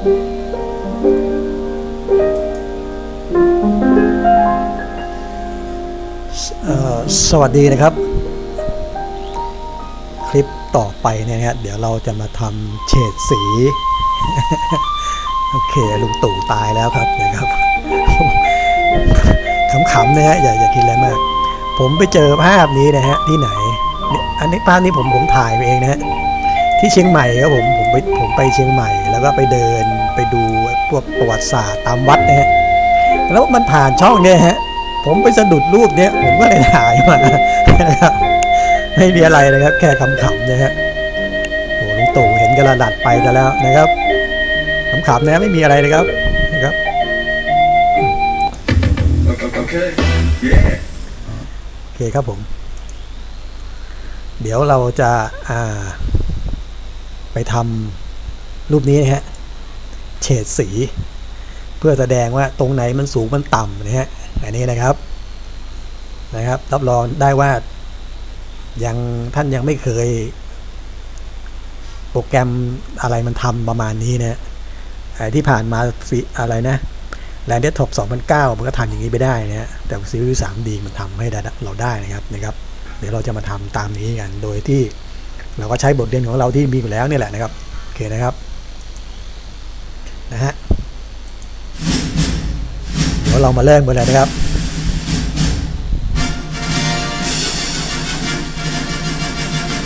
สวัสดีนะครับ คลิปต่อไปเนี่ยนะฮะเดี๋ยวเราจะมาทำเฉดสี โอเคลุงตู่ตายแล้วครับนะครับขำๆนะฮะอย่าอย่าคิดอะไรมาก ผมไปเจอภาพนี้นะฮะที่ไหน อันนี้ภาพนี้ผมผมถ่ายไปเองนะฮะ ที่เชียงใหม่ครับผมผมไปผมไปเชียงใหม่ แล้วก็ไปเดินไปดูพวกประวัติศาสตร์ตามวัดนะฮะแล้วมันผ่านช่องเนี่ยฮะผมไปสะดุดรูปเนี้ยผมก็เลยถ่ายมานะครับไม่มีอะไรนะครับ แค่ขำๆนะฮะโอ้ลุงตู่เห็นกระดัดไปกันแล้วนะครับขำๆนะไม่มีอะไรนะครับนะครับโอเคครับผม เดี๋ยวเราจะอ่า ไปทำรูปนี้นะฮะเฉดสี เพื่อแสดงว่าตรงไหนมันสูงมันต่ำนะฮะอันนี้นะครับนะครับ รับรองได้ว่ายังท่านยังไม่เคย โปรแกรมอะไรมันทำประมาณนี้นะไอ้ที่ผ่านมาสิอะไรนะแลนด์เดท็อป2009 มันก็ทำอย่างนี้ไปได้นะฮะแต่ซีรีส์ 3D มันทำให้เราได้นะครับนะครับ เดี๋ยวเราจะมาทำตามนี้กัน โดยที่ เราก็ใช้บทเรียนของเราที่มีอยู่แล้วนี่แหละนะครับโอเคนะครับนะฮะเดี๋ยวเรามาเริ่มกันเลยนะครับ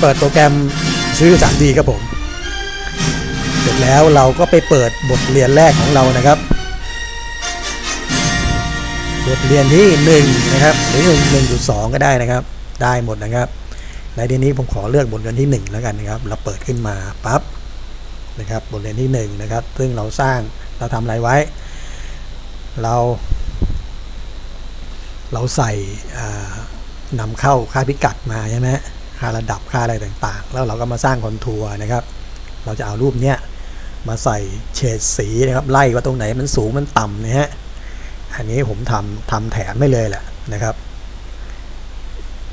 เปิดโปรแกรมซื้อ 3D ครับผมเสร็จแล้วเราก็ไปเปิดบทเรียนแรกของเรานะครับ บทเรียนที่ 1 นะครับ หรือ1 1.2 ก็ได้นะครับ ได้หมดนะครับ ในที่นี้ผมขอเลือกบทเรียนที่1แล้วกันนะครับ เราเปิดขึ้นมาปั๊บนะครับบทเรียนที่1นะครับ ซึ่งเราสร้างเราทำอะไรไว้ เรา เราใส่อ่านำเข้าค่าพิกัดมาใช่ไหมค่าระดับค่าอะไรต่างๆ แล้วเราก็มาสร้างคอนทัวร์นะครับ เราจะเอารูปเนี้ยมาใส่เฉดสีนะครับไล่ว่าตรงไหนมันสูงมันต่ำนะฮะอันนี้ผมทำทำแถมไม่เลยแหละนะครับ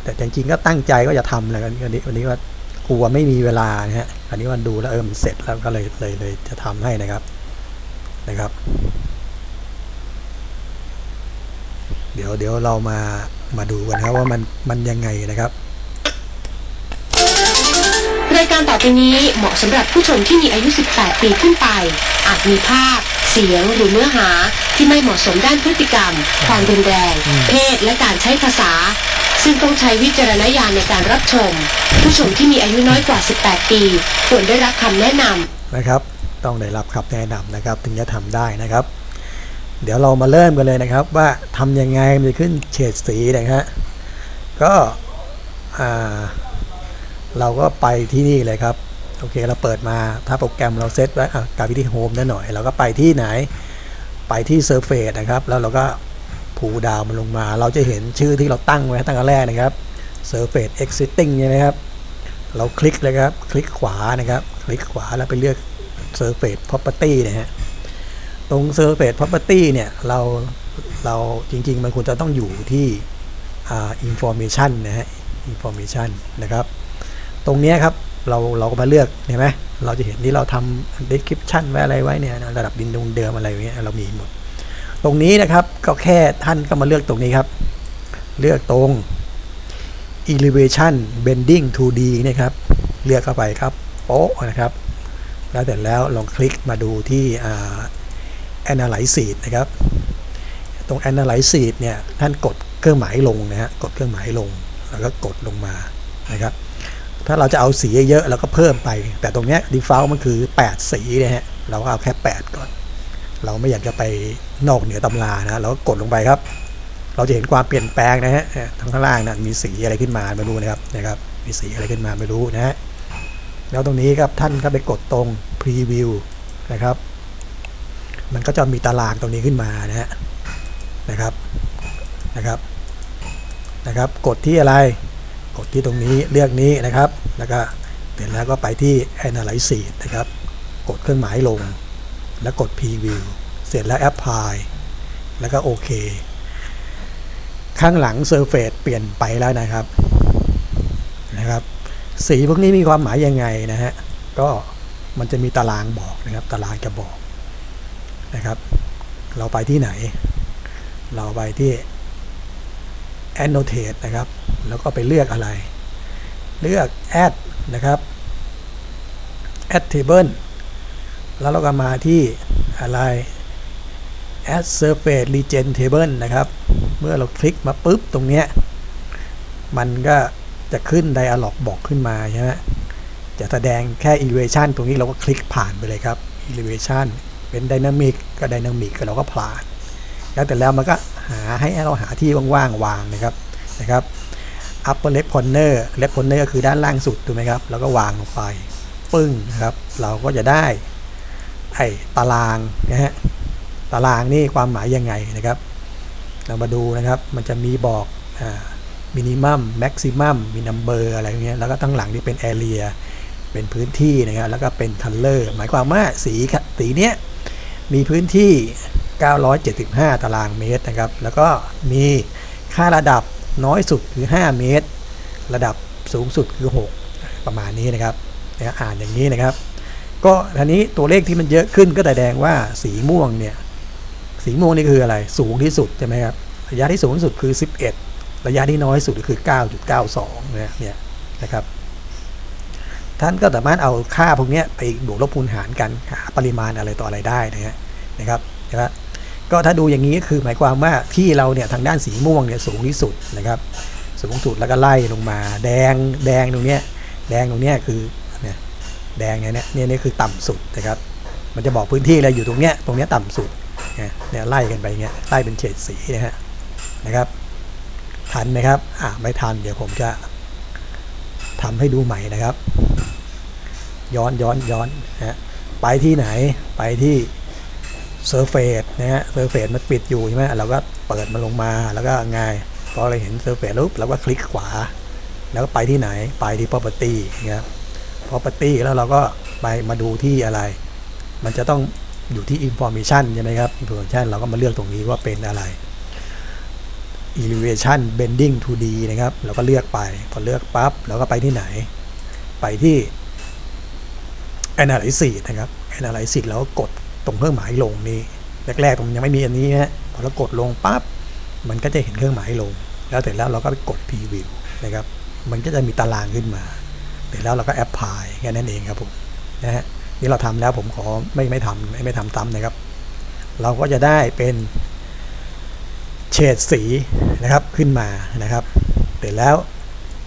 แต่จริงๆก็ตั้งใจก็จะทำเลยวันนี้วันนี้ว่ากลัวไม่มีเวลานะฮะอันนี้วันดูแล้วเออมันเสร็จแล้วก็เลยเลยเลยจะทำให้นะครับนะครับ เดี๋ยวเดี๋ยวเรามามาดูกันนะครับว่ามันมันยังไงนะครับรายการต่อไปนี้เหมาะสำหรับผู้ชมที่มีอายุ 18 ปีขึ้นไป อาจมีภาพ เสียงหรือเนื้อหาที่ไม่เหมาะสมด้านพฤติกรรม ความรุนแรง เพศ และการใช้ภาษา ซึ่งต้องใช้วิจารณญาณในการรับชม ผู้ชมที่มีอายุน้อยกว่า 18 ปี ควรได้รับคำแนะนำนะครับ ต้องได้รับคำแนะนำนะครับ ถึงจะทำได้นะครับ เดี๋ยวเรามาเริ่มกันเลยนะครับ ว่าทำยังไงมันจะขึ้นเฉดสีนะฮะก็เราก็ไปที่นี่เลยครับโอเคเราเปิดมาถ้าโปรแกรมเราเซตไว้กับไปที่โฮมได้หน่อย เราก็ไปที่ไหนไปที่ Surface นะครับ แล้วเราก็ ผูดาวมันลงมา เราจะเห็นชื่อที่เราตั้งไว้ตั้งแต่แรกนะครับ Surface Existing ใช่ไหมครับ เราคลิกเลยครับ คลิกขวานะครับ คลิกขวาแล้วไปเลือก Surface Property นะฮะ ตรง Surface Property เนี่ย เรา เราจริง ๆ มันควรจะต้องอยู่ที่ Information นะฮะ Information นะครับ ตรงนี้ครับ เรา เราก็มาเลือกเห็นไหมเราจะเห็นที่เราทำ description ไว้อะไรไว้เนี่ย ระดับดินดงเดิมอะไรอย่างเงี้ย เรามีหมด ตรงนี้นะครับก็แค่ท่านก็มาเลือกตรงนี้ครับ เลือกตรง elevation bending 2D นี่ยครับเลือกเข้าไปครับโป๊ะนะครับ แล้วเสร็จแล้วลองคลิกมาดูที่อ่า analysis นะครับ ตรง analysis เนี่ยท่านกดเครื่องหมายลงนะฮะกดเครื่องหมายลง แล้วก็กดลงมานะครับถ้าเราจะเอาสีเยอะเราก็เพิ่มไป แต่ตรงเนี้ย default มันคือ 8 สีนะฮะเราก็เอาแค่ 8 ก่อน เราไม่อยากจะไปนอกเหนือตำรานะเราก็กดลงไปครับ เราจะเห็นความเปลี่ยนแปลงนะฮะทางข้างล่างนะมีสีอะไรขึ้นมาไม่รู้นะครับนะครับ มีสีอะไรขึ้นมาไม่รู้นะฮะแล้วตรงนี้ครับท่านก็ไปกดตรง preview นะครับ มันก็จะมีตารางตรงนี้ขึ้นมานะฮะนะครับนะครับนะครับ กดที่อะไร กดที่ตรงนี้เลือกนี้นะครับ แล้วก็เสร็จแล้วก็ไปที่ analysis นะครับ กดเครื่องหมายลง แล้วกด preview เสร็จแล้ว apply แล้วก็โอเค ข้างหลัง surface เปลี่ยนไปแล้วนะครับ นะครับ สีพวกนี้มีความหมายยังไงนะฮะ ก็มันจะมีตารางบอกนะครับ ตารางจะบอกนะครับ เราไปที่ไหน เราไปที่ annotate นะครับ แล้วก็ไปเลือกอะไร เลือก add นะครับ add table แล้วเราก็มาที่อะไร add surface region table นะครับ เมื่อเราคลิกมาปุ๊บตรงเนี้ย มันก็จะขึ้น dialog บอกขึ้นมาใช่ไหมจะแสดงแค่ elevation ตรงนี้เราก็คลิกผ่านไปเลยครับ elevation เป็น dynamic ก็ dynamic ก็เราก็ผ่าน แล้วแต่แล้วมันก็หาให้เราหาที่ว่างๆวางนะครับนะครับ upper left corner left corner ก็คือด้านล่างสุดถูกไหมครับ แล้วก็วางลงไป ปึ้งนะครับ เราก็จะได้ ไอ้ตารางนะฮะตารางนี่ความหมายยังไงนะครับ เรามาดูนะครับมันจะมีบอกมินิมัมแม็กซิมัมมีนัมเบอร์อะไรเงี้ยแล้วก็ทั้งหลังนี่เป็นแอเรียเป็นพื้นที่นะครับแล้วก็เป็นคัลเลอร์หมายความว่าสีสีเนี้ยมีพื้นที่ 975 ตารางเมตรนะครับ แล้วก็มีค่าระดับน้อยสุดคือ 5 เมตร ระดับสูงสุดคือ 6 ประมาณนี้นะครับอ่านอย่างนี้นะครับ ก็ทีนี้ตัวเลขที่มันเยอะขึ้นก็แสดงว่าสีม่วงเนี่ย สีม่วงนี่คืออะไร สูงที่สุดใช่ไหมครับ ระยะที่สูงที่สุดคือ 11 ระยะที่น้อยสุดคือ 9.92เนี่ยเนี่ยนะครับ ท่านก็สามารถเอาค่าพวกนี้ไปบวกลบคูณหารกันหาปริมาณอะไรต่ออะไรได้นะฮะนะครับนะครับก็ถ้าดูอย่างนี้ก็คือหมายความว่าที่เราเนี่ยทางด้านสีม่วงเนี่ยสูงที่สุดนะครับ สูงสุดแล้วก็ไล่ลงมา แดงแดงตรงเนี้ยแดงตรงเนี้ยคือ แดงเนี่ยเนี่ยนี่คือต่ำสุดนะครับ มันจะบอกพื้นที่อะไรอยู่ตรงเนี้ยตรงเนี้ยต่ำสุดเนี่ยไล่กันไปเงี้ยไล่เป็นเฉดสีนะฮะนะครับ ทันไหมครับอ่าไม่ทันเดี๋ยวผมจะทำให้ดูใหม่นะครับ ย้อนย้อนย้อนนะฮะไปที่ไหนไปที่เซอร์เฟสนะฮะเซอร์เฟสมันปิดอยู่ใช่ไหมเราก็เปิดมันลงมาแล้วก็ไงายพอเราเห็นเซอร์เฟสปุ๊บเราก็คลิกขวา แล้วก็ไปที่ไหนไปที่ property นะครับ property แล้วเราก็ไปมาดูที่อะไร มันจะต้องอยู่ที่ information ใช่ไหมครับ information เราก็มาเลือกตรงนี้ว่าเป็นอะไร elevation bending 2D นะครับ เราก็เลือกไป พอเลือกปั๊บเราก็ไปที่ไหน ไปที่ analysis นะครับ analysis แล้วก็กดตรงเครื่องหมายลงนี่แรกๆตรงยังไม่มีอันนี้ฮะ พอเรากดลงปั๊บ มันก็จะเห็นเครื่องหมายลง แล้วเสร็จแล้วเราก็ไปกด preview นะครับ มันก็จะมีตารางขึ้นมา เสร็จแล้วเราก็แอปพลายแค่นั้นเองครับผมนะฮะนี่เราทำแล้วผมขอไม่ไม่ทำไม่ไม่ทำซ้ำนะครับ เราก็จะได้เป็นเฉดสีนะครับขึ้นมานะครับ เสร็จแล้ว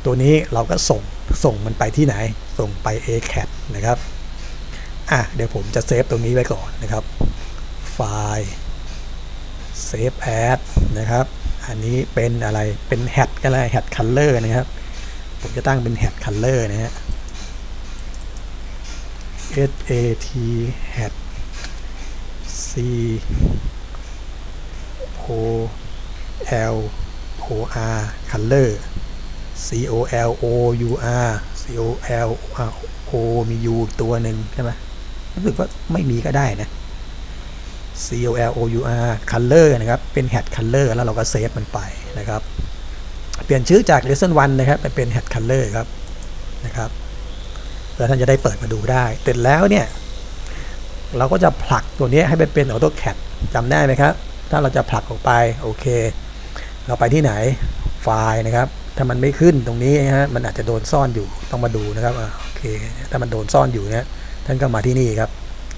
ตัวนี้เราก็ส่งส่งมันไปที่ไหน ส่งไป ACAD นะครับอะเดี๋ยวผมจะเซฟตรงนี้ไว้ก่อนนะครับ ไฟล์ Save As นะครับ อันนี้เป็นอะไรเป็น Hat ก็ได้ Hat Color นะครับ ผมจะตั้งเป็น Hat Color นะฮะ S A T Hat C O L O R Color C O L O U R C O L O มี U ตัวหนึ่งใช่ไหมรู้สึกว่าไม่มีก็ได้นะ C O L O U R Color นะครับ เป็น Hat Color แล้วเราก็เซฟมันไปนะครับ เปลี่ยนชื่อจาก Lesson 1นะครับไปเป็น Hat Color ครับนะครับแล้วท่านจะได้เปิดมาดูได้เสร็จแล้วเนี่ย เราก็จะผลักตัวนี้ให้ไปเป็น AutoCAD จำได้ไหมครับ ถ้าเราจะผลักออกไป โอเค เราไปที่ไหนไฟล์นะครับ ถ้ามันไม่ขึ้นตรงนี้นะฮะมันอาจจะโดนซ่อนอยู่ต้องมาดูนะครับโอเค ถ้ามันโดนซ่อนอยู่เนี่ยท่านก็มาที่นี่ครับ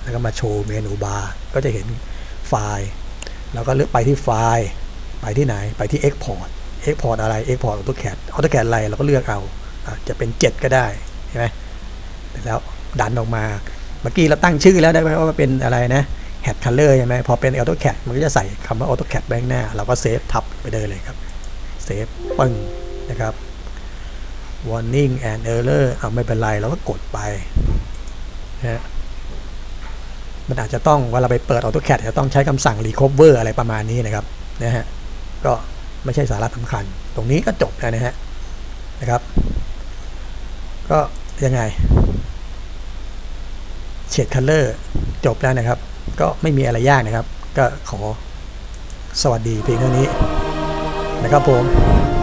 แล้วก็มาโชว์เมนูบาร์ก็จะเห็นไฟล์เราก็เลือกไปที่ไฟล์ ไปที่ไหนไปที่ Export Export อะไร Export AutoCAD AutoCAD อะไรเราก็เลือกเอาจะเป็น 7 ก็ได้ใช่ไหมเสร็จแล้วดันออกมา เมื่อกี้เราตั้งชื่อแล้วได้ไหมว่าเป็นอะไรนะ Hat Color ใช่ไหมพอเป็น AutoCAD มันก็จะใส่คำว่า AutoCAD ไว้ข้างหน้า เราก็เซฟทับไปเลยเลยครับเซฟปึ้งนะครับ warning and error เอาไม่เป็นไรเราก็กดไปนะฮะมันอาจจะต้องเวลาไปเปิด AutoCAD จะต้องใช้คำสั่ง recover อะไรประมาณนี้นะครับนะฮะก็ ไม่ใช่สาระสำคัญ ตรงนี้ก็จบแล้วนะฮะนะครับ ก็ยังไงเฉดคัลเลอร์จบแล้วนะครับ ก็ไม่มีอะไรยากนะครับ ก็ขอสวัสดีเพียงเท่านี้นะครับผม